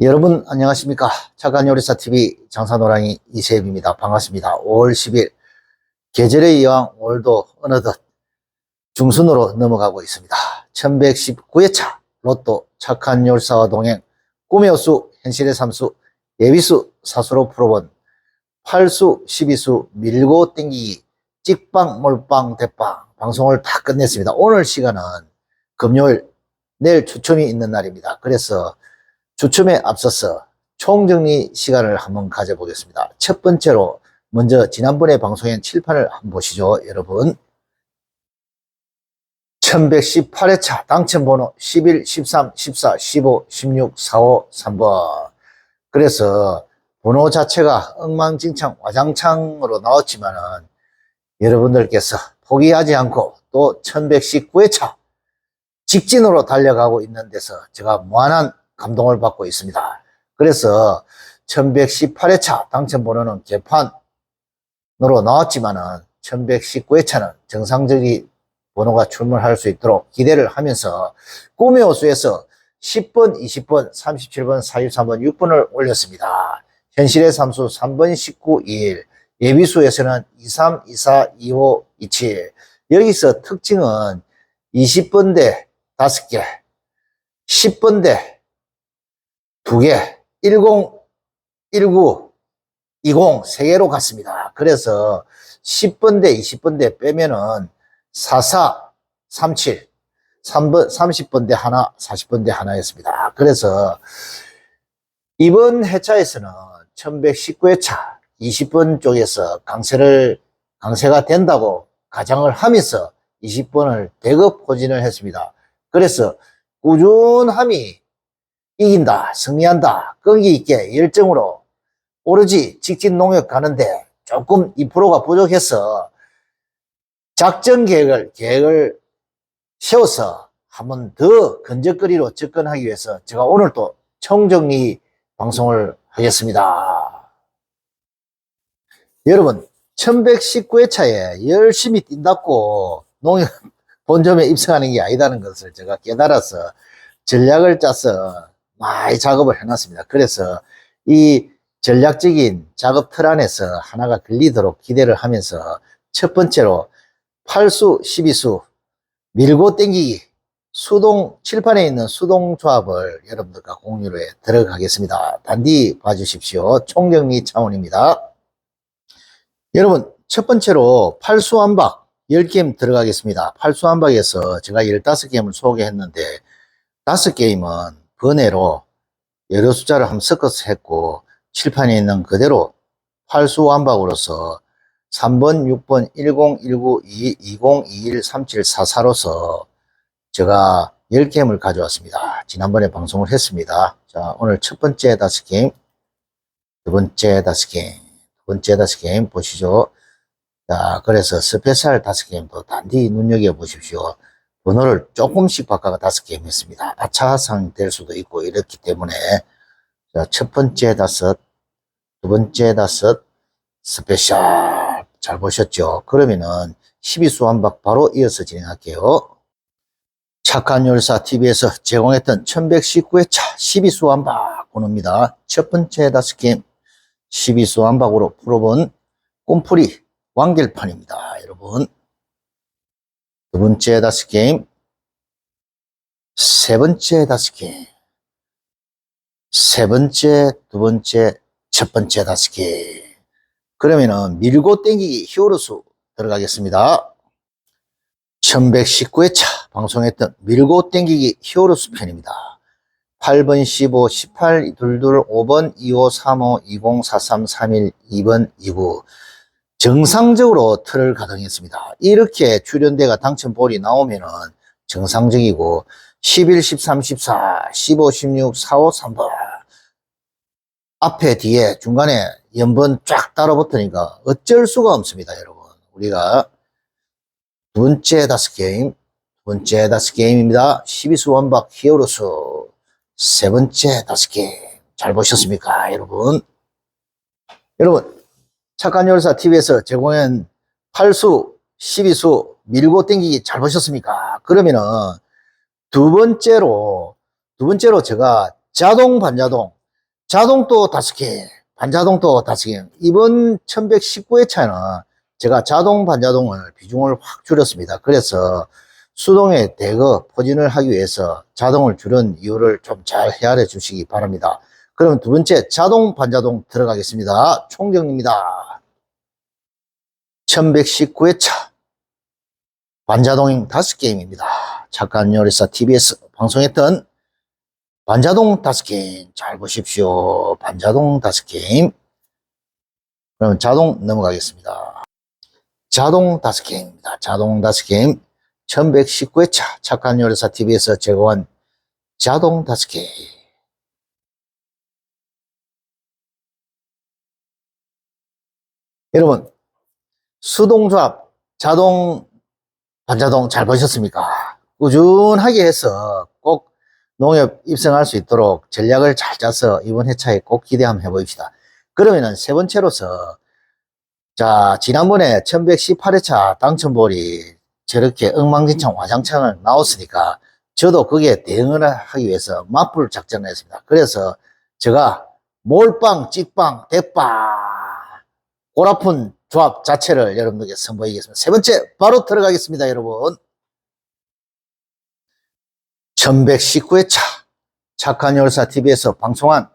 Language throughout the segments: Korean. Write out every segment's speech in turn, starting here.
여러분 안녕하십니까? 착한 요리사 TV 장사노랑이 이세입니다. 반갑습니다. 5월 10일 계절에 이왕 올도 어느덧 중순으로 넘어가고 있습니다. 1119회차 로또 착한 요리사와 동행 꿈의 호수 현실의 삼수 예비수 사수로 풀어본 8수 12수 밀고 땡기기 찍빵 몰빵 대빵 방송을 다 끝냈습니다. 오늘 시간은 금요일 내일 추첨이 있는 날입니다. 그래서 추첨에 앞서서 총정리 시간을 한번 가져보겠습니다. 첫 번째로 먼저 지난번에 방송한 칠판을 한번 보시죠, 여러분. 1118회차 당첨번호 11, 13, 14, 15, 16, 45, 3번. 그래서 번호 자체가 엉망진창 와장창으로 나왔지만 은 여러분들께서 포기하지 않고 또 1119회차 직진으로 달려가고 있는 데서 제가 무한한 감동을 받고 있습니다. 그래서 1118회차 당첨번호는 개판으로 나왔지만은 1119회차는 정상적인 번호가 출몰할 수 있도록 기대를 하면서 꿈의 호수에서 10번, 20번, 37번, 43번, 6번을 올렸습니다. 현실의 삼수 3번, 19, 21. 예비수에서는 23, 24, 25, 27. 여기서 특징은 20번대 5개, 10번대 두 개, 10, 19, 20, 세 개로 갔습니다. 그래서 10번대, 20번대 빼면은 44, 37, 3번, 30번대 하나, 40번대 하나였습니다. 그래서 이번 회차에서는 1119회차 20번 쪽에서 강세를, 강세가 된다고 가정을 하면서 20번을 대급 포진을 했습니다. 그래서 꾸준함이 이긴다, 승리한다, 끈기 있게 열정으로 오로지 직진 농협 가는데 조금 2%가 부족해서 작전 계획을, 계획을 세워서 한번 더 근적거리로 접근하기 위해서 제가 오늘 또 총정리 방송을 하겠습니다. 여러분, 1119회차에 열심히 뛴다고 농협 본점에 입성하는 게 아니다는 것을 제가 깨달아서 전략을 짜서 많이 작업을 해놨습니다. 그래서 이 전략적인 작업 틀 안에서 하나가 걸리도록 기대를 하면서 첫 번째로 8수, 12수 밀고 땡기기 수동 칠판에 있는 수동 조합을 여러분들과 공유를 해 들어가겠습니다. 단디 봐주십시오. 총정리 차원입니다. 여러분 첫 번째로 8수 한박 10게임 들어가겠습니다. 8수 한박에서 제가 15게임을 소개했는데 5게임은 번외로 여러 숫자를 한번 섞어서 했고 칠판에 있는 그대로 팔수 완박으로서 3번, 6번, 10, 19, 2, 20, 21, 37, 44로서 제가 10게임을 가져왔습니다. 지난번에 방송을 했습니다. 자, 오늘 첫 번째 다섯 게임, 두 번째 다섯 게임, 두 번째 다섯 게임 보시죠. 자, 그래서 스페셜 다섯 게임도 단디 눈여겨 보십시오. 번호를 조금씩 바꿔가 다섯 게임 했습니다. 아차상 될 수도 있고 이렇기 때문에 자, 첫 번째 다섯, 두 번째 다섯, 스페셜 잘 보셨죠? 그러면은 12수 한박 바로 이어서 진행할게요. 착한 열사 TV에서 제공했던 1119회 차 12수 한박 번호입니다. 첫 번째 다섯 게임 12수 한박으로 풀어본 꿈풀이 완결판입니다. 여러분. 두 번째 다섯 게임, 세 번째 다섯 게임, 세 번째, 두 번째, 첫 번째 다섯 게임. 그러면은 밀고 땡기기 히어로수 들어가겠습니다. 1119회차 방송했던 밀고 땡기기 히어로수 편입니다. 8번, 15, 18, 22, 5번, 25, 35, 20, 43, 31, 2번, 29. 정상적으로 틀을 가동했습니다. 이렇게 출연대가 당첨볼이 나오면은 정상적이고 11, 13, 14, 15, 16, 45, 3번 앞에 뒤에 중간에 연번 쫙 따라 붙으니까 어쩔 수가 없습니다, 여러분. 우리가 두 번째 다섯 게임, 두 번째 다섯 게임입니다. 12수 원박 히어로수 세 번째 다섯 게임 잘 보셨습니까, 여러분? 여러분 착한 열사 TV에서 제공한 8수, 12수 밀고 땡기기 잘 보셨습니까? 그러면은 두 번째로, 두 번째로 제가 자동 반자동 자동도 다섯 개, 반자동도 다섯 개. 이번 1119회 차는 제가 자동, 반자동을 비중을 확 줄였습니다. 그래서 수동의 대거 포진을 하기 위해서 자동을 줄인 이유를 좀 잘 헤아려 주시기 바랍니다. 그럼 두 번째 자동, 반자동 들어가겠습니다. 총정리입니다. 1119회차 반자동 다섯 게임입니다. 착한 요리사 TBS 방송했던 반자동 다섯 게임 잘 보십시오. 반자동 다섯 게임. 그럼 자동 넘어가겠습니다. 자동 다섯 게임입니다. 자동 다섯 게임 1119회차 착한 요리사 TV에서 제공한 자동 다섯 게임. 여러분 수동조합 자동 반자동 잘 보셨습니까? 꾸준하게 해서 꼭 농협 입성할 수 있도록 전략을 잘 짜서 이번 회차에 꼭 기대 한번 해봅시다. 그러면은 세 번째로서 자 지난번에 1118회차 당첨볼이 저렇게 엉망진창 와장창을 나왔으니까 저도 거기에 대응을 하기 위해서 맞불 작전을 했습니다. 그래서 제가 몰빵, 찍빵, 대빵 골아픈 조합 자체를 여러분들께 선보이겠습니다. 세 번째 바로 들어가겠습니다, 여러분. 1119회차 착한 열사 TV에서 방송한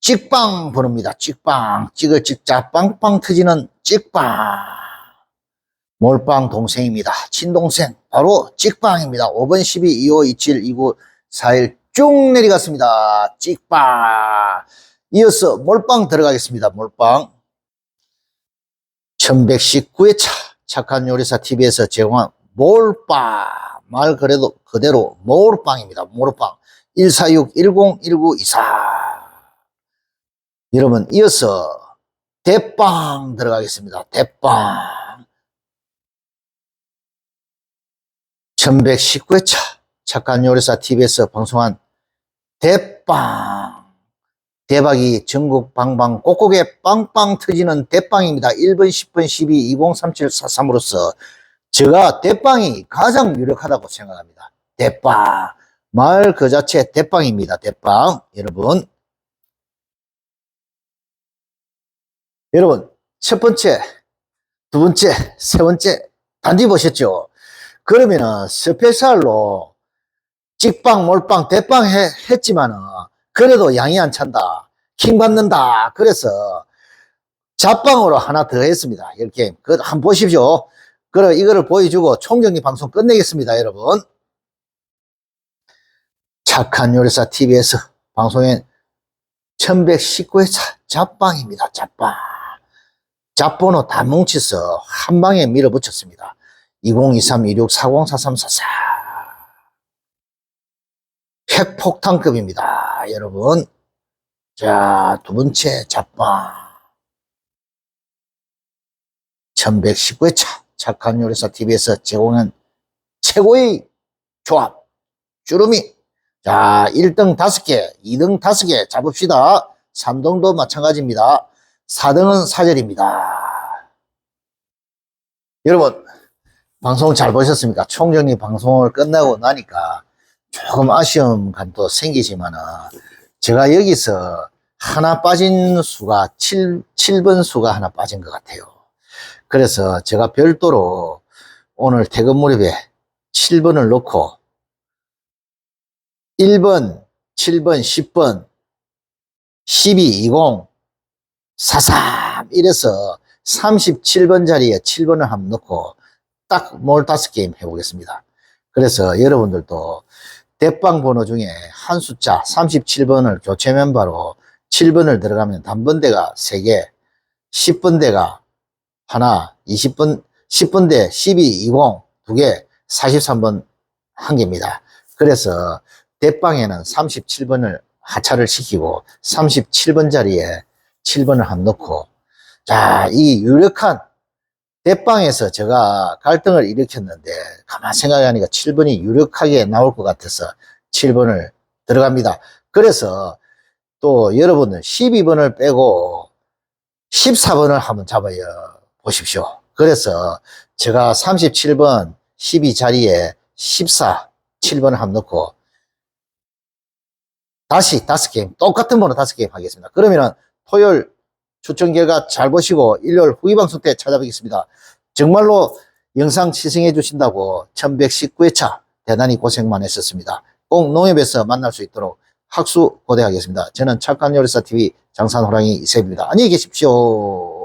찍빵 번호입니다. 찍빵 찍을 찍자 빵빵 터지는 찍빵 몰빵 동생입니다. 친동생 바로 찍빵입니다. 5번 12 25 27 29 41쭉 내려갔습니다. 찍빵 이어서 몰빵 들어가겠습니다. 몰빵 1119회 차 착한 요리사 TV에서 제공한 몰빵. 말 그래도 그대로 몰빵입니다. 몰빵. 146-10-1924 여러분 이어서 대빵 들어가겠습니다. 대빵. 1119회 차 착한 요리사 TV에서 방송한 대빵 대박이 전국 방방 꼭꼭에 빵빵 터지는 대빵입니다. 1번, 10번, 12, 20, 37, 43으로서 제가 대빵이 가장 유력하다고 생각합니다. 대빵. 말 그 자체 대빵입니다. 대빵. 여러분. 여러분, 첫 번째, 두 번째, 세 번째, 단지 보셨죠? 그러면은 스페셜로 찍빵, 몰빵, 대빵 해, 했지만은 그래도 양이 안 찬다. 킹 받는다. 그래서 잡방으로 하나 더 했습니다. 이렇게. 그, 한번 보십시오. 그럼 이거를 보여주고 총정리 방송 끝내겠습니다, 여러분. 착한 요리사 TV에서 방송엔 1119회 차 잡방입니다, 잡방. 잡번호 다 뭉쳐서 한 방에 밀어붙였습니다. 2023-26-40-4344. 핵폭탄급입니다, 여러분. 자, 두 번째 잡방. 1119회차 착한 요리사 TV에서 제공한 최고의 조합. 주름이. 자, 1등 5개, 2등 5개 잡읍시다. 3등도 마찬가지입니다. 4등은 사절입니다. 여러분, 방송 잘 보셨습니까? 총정리 방송을 끝나고 나니까 조금 아쉬움 감도 생기지만은 제가 여기서 하나 빠진 수가 7, 7번 수가 하나 빠진 것 같아요. 그래서 제가 별도로 오늘 퇴근 무렵에 7번을 놓고 1번, 7번, 10번, 12, 20, 43 이래서 37번 자리에 7번을 한번 넣고 딱 몰 다섯 게임 해보겠습니다. 그래서 여러분들도 대빵 번호 중에 한 숫자 37번을 교체 멤버로 7번을 들어가면 단번대가 3개, 10번대가 하나, 20번, 10번대 12, 20, 2개, 43번 한 개입니다. 그래서 대빵에는 37번을 하차를 시키고 37번 자리에 7번을 한 넣고 자, 이 유력한 대빵에서 제가 갈등을 일으켰는데 가만 생각하니까 7번이 유력하게 나올 것 같아서 7번을 들어갑니다. 그래서 또 여러분은 12번을 빼고 14번을 한번 잡아요. 보십시오. 그래서 제가 37번 12 자리에 14, 7번을 한번 넣고 다시 다섯 게임, 똑같은 번호 다섯 게임 하겠습니다. 그러면은 토요일 추천 결과 잘 보시고 일요일 후기 방송 때 찾아뵙겠습니다. 정말로 영상 시청해 주신다고 1119회차 대단히 고생만 했었습니다. 꼭 농협에서 만날 수 있도록 학수 고대하겠습니다. 저는 착한 요리사 TV 장산호랑이 이세입니다. 안녕히 계십시오.